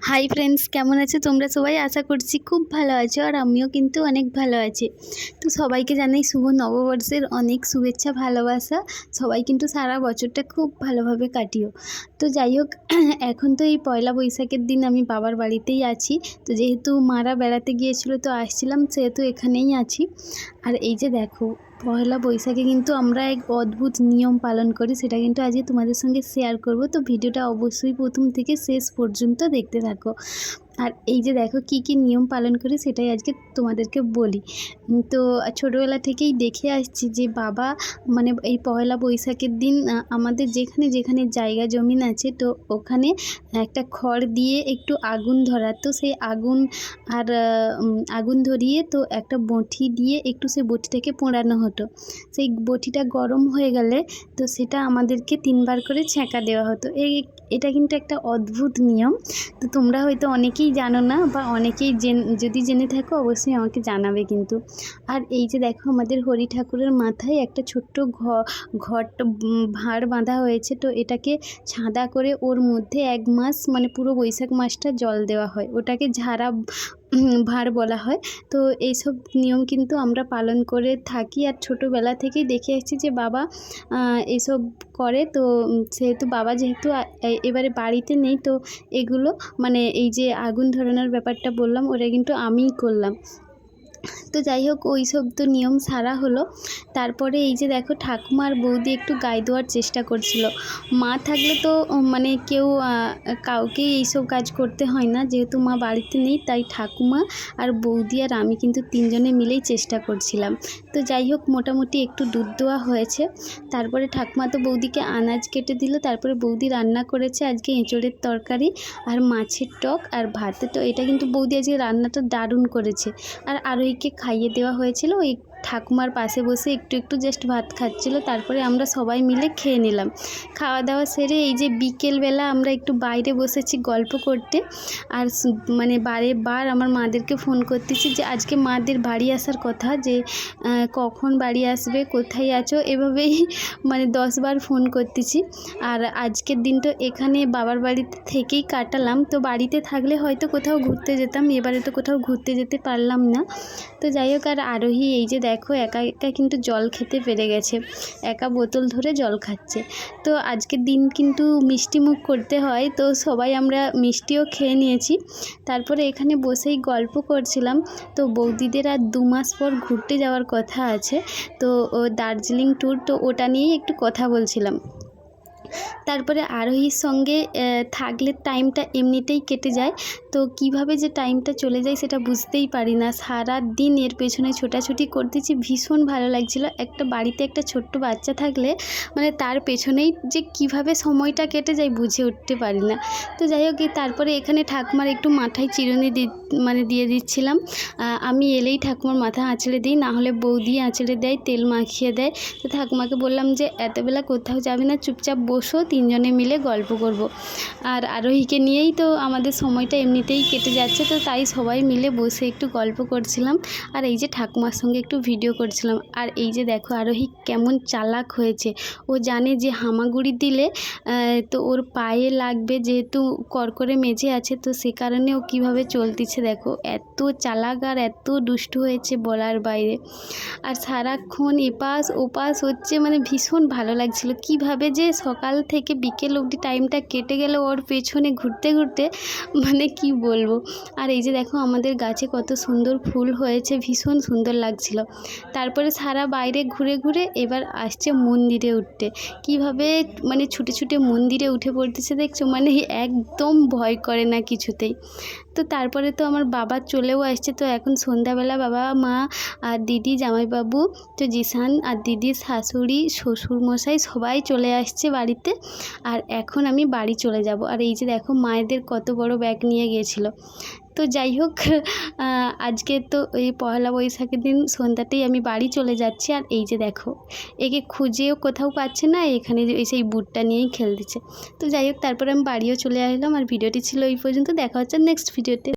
Hi friends কেমন আছো? তোমরা সবাই? আশা করছি খুব ভালো আছো আর আমিও কিন্তু অনেক ভালো আছি। তো সবাইকে জানাই শুভ নববর্ষের অনেক শুভেচ্ছা, ভালোবাসা। সবাই কিন্তু সারা বছরটা খুব ভালোভাবে কাটিও। তো যাই হোক, এখন তো এই পয়লা বৈশাখের দিন আমি বাবার বাড়িতেই আছি। তো যেহেতু মারা বেড়াতে গিয়েছিল, তো আসছিলাম, সেহেতু এখানেই আছি। আর এই যে দেখো পয়লা বৈশাখে কিন্তু আমরা এক অদ্ভুত নিয়ম পালন করি, সেটা কিন্তু আজকে তোমাদের সঙ্গে শেয়ার করব। তো ভিডিওটা অবশ্যই প্রথম থেকে শেষ পর্যন্ত দেখতে থাকো। আর এই যে দেখো কি কি নিয়ম পালন করি সেটাই আজকে তোমাদেরকে বলি। তো ছোটোবেলা থেকেই দেখে আসছি যে বাবা মানে এই পয়লা বৈশাখের দিন আমাদের যেখানে যেখানে জায়গা জমিন আছে তো ওখানে একটা খড় দিয়ে একটু আগুন ধরা। তো সেই আগুন আর আগুন ধরিয়ে তো একটা বঁটি দিয়ে একটু সেই বঁটিটাকে পোড়ানো হতো। সেই বঁটিটা গরম হয়ে গেলে তো সেটা আমাদেরকে তিনবার করে ছ্যাঁকা দেওয়া হতো। এই এটা কিন্তু একটা অদ্ভুত নিয়ম। তো তোমরা হয়তো অনেকেই জানো না, বা অনেকেই জেন, যদি জেনে থাকো অবশ্যই আমাকে জানাবে কিন্তু। আর এই যে দেখো আমাদের হরি ঠাকুরের মাথায় একটা ছোট্ট ঘট ভাঁড় বাঁধা হয়েছে, তো এটাকে ছাঁদা করে ওর মধ্যে এক মাস মানে পুরো বৈশাখ মাসটা জল দেওয়া হয়। ওটাকে ঝাড়া ভাঁড় বলা হয়। তো এইসব নিয়ম কিন্তু আমরা পালন করে থাকি। আর ছোটোবেলা থেকেই দেখে আসছি যে বাবা এইসব করে। তো সেহেতু বাবা যেহেতু এবারে বাড়িতে নেই, তো এগুলো মানে এই যে আগুন ধরানোর ব্যাপারটা বললাম, ওটা কিন্তু আমিই করলাম। তো যাই হোক ওই সব তো নিয়ম সারা হলো। তারপরে এই যে দেখো ঠাকুমা আর বৌদি একটু গায়ে দেওয়ার চেষ্টা করছিল। মা থাকলে তো মানে কেউ আহ, কাউকেই এইসব কাজ করতে হয় না। যেহেতু মা বাড়িতে নেই তাই ঠাকুমা আর বৌদি আর আমি কিন্তু তিনজনে মিলেই চেষ্টা করছিলাম। তো যাই হোক মোটামুটি একটু দুধ দেওয়া হয়েছে। তারপরে ঠাকুমা তো বৌদিকে আনাজ কেটে দিল। তারপরে বৌদি রান্না করেছে আজকে এঁচড়ের তরকারি আর মাছের টক আর ভাতে তো এটা কিন্তু বৌদি আজকে রান্নাটা দারুণ করেছে। আর আরোহীকে খাইয়ে দেওয়া হয়েছিল ওই ঠাকুমার পাশে বসে একটু একটু জাস্ট ভাত খাচ্ছিল, তারপরে আমরা সবাই মিলে খেয়ে নিলাম। খাওয়া দাওয়া সেরে এই যে বিকেলবেলা আমরা একটু বাইরে বসেছি গল্প করতে, আর মানে বারে বার আমার মাদেরকে ফোন করতেছি যে আজকে মাদের বাড়ি আসার কথা যে কখন বাড়ি আসবে, কোথায় আছো? এভাবেই মানে দশবার ফোন করতেছি। আর আজকের দিন তো এখানে বাবার বাড়িতে থেকেই কাটালাম, তো বাড়িতে থাকলে হয়তো কোথাও ঘুরতে যেতাম, এবারে তো কোথাও ঘুরতে যেতে পারলাম না। তো যাই হোক, আর আরোহী এই যে দেখো একা একা কিন্তু জল খেতে পেরে গেছে। একা বোতল ধরে জল খাচ্ছে। তো আজকের দিন কিন্তু মিষ্টি মুখ করতে হয়, তো সবাই আমরা মিষ্টিও খেয়ে নিয়েছি। তারপরে এখানে বসেই গল্প করছিলাম। তো বৌদিদের আর দু মাস পর ঘুরতে যাওয়ার কথা আছে। তো দার্জিলিং ট্যুর তো ওটা নিয়েই একটু কথা বলছিলাম। তারপরে আরোহীর সঙ্গে থাকলে টাইমটা এমনিতেই কেটে যায়। তো কীভাবে যে টাইমটা চলে যায় সেটা বুঝতেই পারি না। সারা দিন এর পেছনে ছোটাছুটি করতেছি, ভীষণ ভালো লাগছিল। একটা বাড়িতে একটা ছোট্ট বাচ্চা থাকলে মানে তার পেছনেই যে কীভাবে সময়টা কেটে যায় বুঝে উঠতে পারি না। তো যাই হোক তারপরে এখানে ঠাকুমার একটু মাথায় চিরুনি দি মানে দিয়ে দিচ্ছিলাম। আমি এলেই ঠাকুমার মাথা আঁচড়ে দিই, না হলে বৌদি আঁচড়ে দেয়, তেল মাখিয়ে দেয়। তো ঠাকুমাকে বললাম যে, এতবেলা কোথাও যাবে না, চুপচাপ বসো তিনজনে মিলে গল্প করব। আর আরোহীকে নিয়েই তো আমাদের সময়টা এমনিতেই কেটে যাচ্ছে, তো তাই সবাই মিলে বসে একটু গল্প করছিলাম। আর এই যে ঠাকুমার সঙ্গে একটু ভিডিও করছিলাম। আর এই যে দেখো আরোহী কেমন চালাক হয়েছে। ও জানে যে হামাগুড়ি দিলে তো ওর পায়ে লাগবে যেহেতু করকরে মেঝে আছে, তো সে কারণে ও কীভাবে চলতেছে দেখো। এত চালাক আর এত দুষ্টু হয়েছে বলার বাইরে। আর সারাক্ষণ এপাশ ওপাশ হচ্ছে মানে ভীষণ ভালো লাগছিল। কীভাবে যে সকাল থেকে বিকেল অবধি টাইমটা কেটে গেল ওর পেছনে ঘুরতে ঘুরতে মানে কি বলব? আর এই যে দেখো আমাদের গাছে কত সুন্দর ফুল হয়েছে, ভীষণ সুন্দর লাগছিল। তারপরে সারা বাইরে ঘুরে ঘুরে এবার আসছে মন্দিরে উঠতে। কীভাবে মানে ছুটে ছুটে মন্দিরে উঠে পড়তেছে দেখছ? মানে একদম ভয় করে না কিছুতেই। তো তারপরে তো আমার বাবা চলেও আসছে। তো এখন সন্ধ্যাবেলা বাবা, মা আর দিদি, জামাইবাবু, তো জিসান আর দিদির শাশুড়ি, শ্বশুরমশাই সবাই চলে আসছে বাড়িতে। আর এখন আমি বাড়ি চলে যাব। আর এই যে দেখো, মায়েদের কত বড় ব্যাগ নিয়ে গিয়েছিল তো যাই হোক আজকে তো এই পয়লা বৈশাখের দিন সন্ধ্যাতেই আমি বাড়ি চলে যাচ্ছি। আর এই যে দেখো, একে খুঁজেও কোথাও পাচ্ছে না, এখানে সেই বুটটা নিয়েই খেলতেছে। তো যাই হোক, তারপরে আমি বাড়িও চলে আসলাম। আর ভিডিওটি ছিল এই পর্যন্ত। দেখা হচ্ছে নেক্সট ভিডিওতে